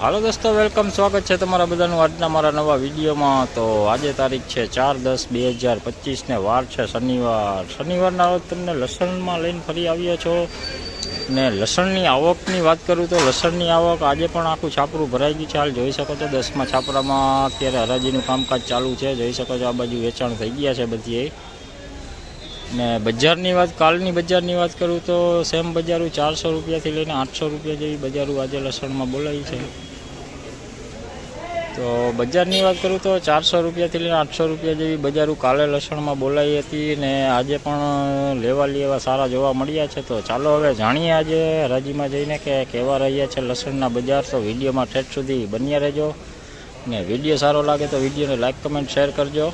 હાલો દોસ્તો, વેલકમ, સ્વાગત છે તમારા બધાનું આજના મારા નવા વિડીયોમાં. તો આજે તારીખ છે ચાર દસ બે હજાર પચીસને વાર છે શનિવાર. શનિવારના રોજ તમને લસણમાં લઈને ફરી આવ્યો છો. ને લસણની આવકની વાત કરું તો લસણની આવક આજે પણ આખું છાપરું ભરાઈ ગયું છે. હાલ જોઈ શકો છો દસમા છાપરામાં અત્યારે હરાજીનું કામકાજ ચાલુ છે. જોઈ શકો છો આ બાજુ વેચાણ થઈ ગયા છે બધી ને બજારની વાત, કાલની બજારની વાત કરું તો સેમ બજારું ચારસો રૂપિયાથી લઈને આઠસો રૂપિયા જેવી બજારું આજે લસણમાં બોલાવી છે. તો બજારની વાત કરું તો ચારસો રૂપિયાથી લઈને આઠસો રૂપિયા જેવી બજારું કાલે લસણમાં બોલાવી હતી ને આજે પણ લેવા એવા સારા જોવા મળ્યા છે. તો ચાલો હવે જાણીએ આજે હરાજીમાં જઈને કે કેવા રહ્યા છે લસણના બજાર. તો વિડીયોમાં ઠેઠ સુધી બન્યા રહેજો ને વીડિયો સારો લાગે તો વિડીયોને લાઇક કમેન્ટ, શેર કરજો.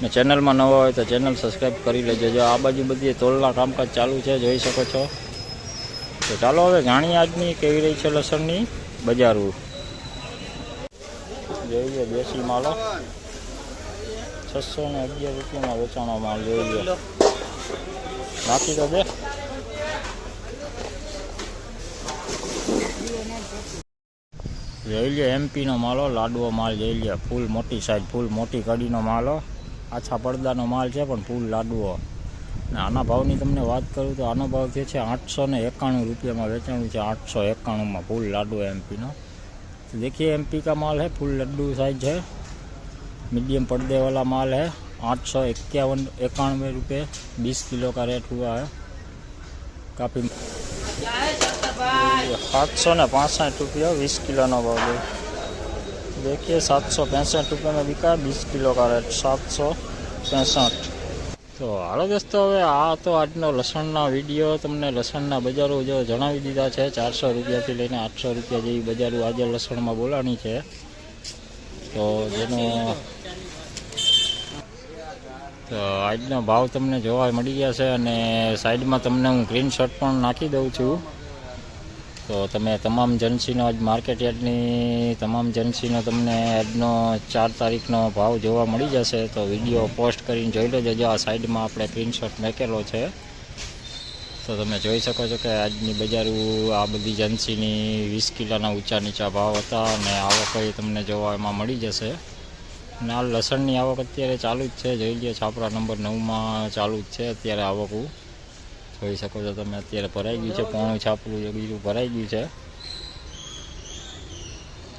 ને ચેનલમાં નવા હોય તો ચેનલ સબસ્ક્રાઈબ કરી લેજો. જો આ બાજુ બધી તોલના કામકાજ ચાલુ છે, જોઈ શકો છો. તો ચાલો હવે જાણીએ આજની કેવી રહી છે લસણની બજારું જોઈએ દેશી માલો. છસો ને અગિયાર રૂપિયામાં વેચાણો માલ જોઈએ નાખી તો દે. જોઈ લે એમપીનો માલો, લાડવો માલ, જોઈ લે. ફૂલ મોટી સાઈઝ ફૂલ મોટી કડીનો માલો. આછા પડદાનો માલ છે પણ ફૂલ લાડવો ને આના ભાવની તમને વાત કરું તો આનો ભાવ જે છે આઠસો ને એકાણું રૂપિયામાં વેચાણું છે આઠસો એકાણુંમાં ફૂલ લાડવો એમપીનો तो देखिए एमपी का माल है फुल लड्डू साइज है मीडियम पर्दे वाला माल है आठ सौ इक्यावन इक्यानवे रुपये बीस किलो का रेट हुआ है काफ़ी सात सौ ने पाँसठ रुपया बीस किलो नो भाव है देखिए सात सौ पैंसठ रुपये में बिका है बीस किलो का रेट सात सौ पैंसठ તો હાલો દોસ્તો હવે આ તો આજનો લસણના વિડીયો તમને લસણના બજારો જો જણાવી દીધા છે ચારસો રૂપિયાથી લઈને આઠસો રૂપિયા જેવી બજારો આજે લસણમાં બોલાણી છે તો જેનો તો આજનો ભાવ તમને જોવા મળી ગયા છે અને સાઈડમાં તમને હું સ્ક્રીનશોટ પણ નાખી દઉં છું તો તમે તમામ જન્સીનો આજ માર્કેટ યાર્ડની તમામ જન્સીનો તમને આજનો ચાર તારીખનો ભાવ જોવા મળી જશે, તો વીડિયો પોસ્ટ કરીને જોઈ લેજો. જો આ સાઈડમાં આપણે પ્રિન્ટશોટ મેકેલો છે, તો તમે જોઈ શકો છો કે આજની બજારું આ બધી જન્સીની વીસ કિલોના ઊંચા નીચા ભાવ હતા અને આવક તમને જોવા એમાં મળી જશે. અને આ લસણની આવક અત્યારે ચાલુ જ છે. જોઈ લો છાપરા નંબર નવમાં ચાલુ જ છે અત્યારે આવકું. જોઈ શકો છો તમે અત્યારે ભરાઈ ગયું છે, પોણું છાપલું છે, બીજું ભરાઈ ગયું છે.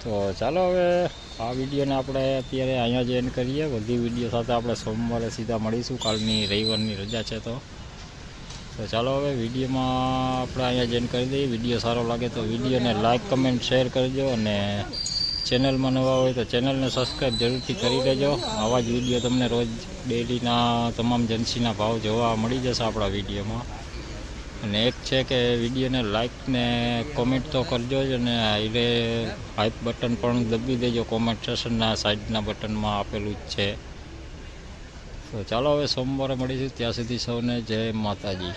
તો ચાલો હવે આ વિડીયોને આપણે અત્યારે અહીંયા જ એન્ડ કરીએ. બધી વીડિયો સાથે આપણે સોમવારે સીધા મળીશું. કાલની રવિવારની રજા છે તો. તો ચાલો હવે વિડીયોમાં આપણે અહીંયા જેન કરી દઈએ. વીડિયો સારો લાગે તો વિડીયોને લાઇક કમેન્ટ શેર કરજો અને ચેનલમાં નવા હોય તો ચેનલને સબસ્ક્રાઈબ જરૂરથી કરી દેજો. આવા જ વીડિયો તમને રોજ ડેલીના તમામ જન્સીના ભાવ જોવા મળી જશે આપણા વિડીયોમાં. અને એક છે કે વિડીયોને લાઇક ને કોમેન્ટ તો કરજો જ અને હાઈરે હાઈપ બટન પણ દબી દેજો. કોમેન્ટ સેશનના સાઈડના બટનમાં આપેલું જ છે. તો ચાલો હવે સોમવારે મળીશું. ત્યાં સુધી સૌને જય માતાજી.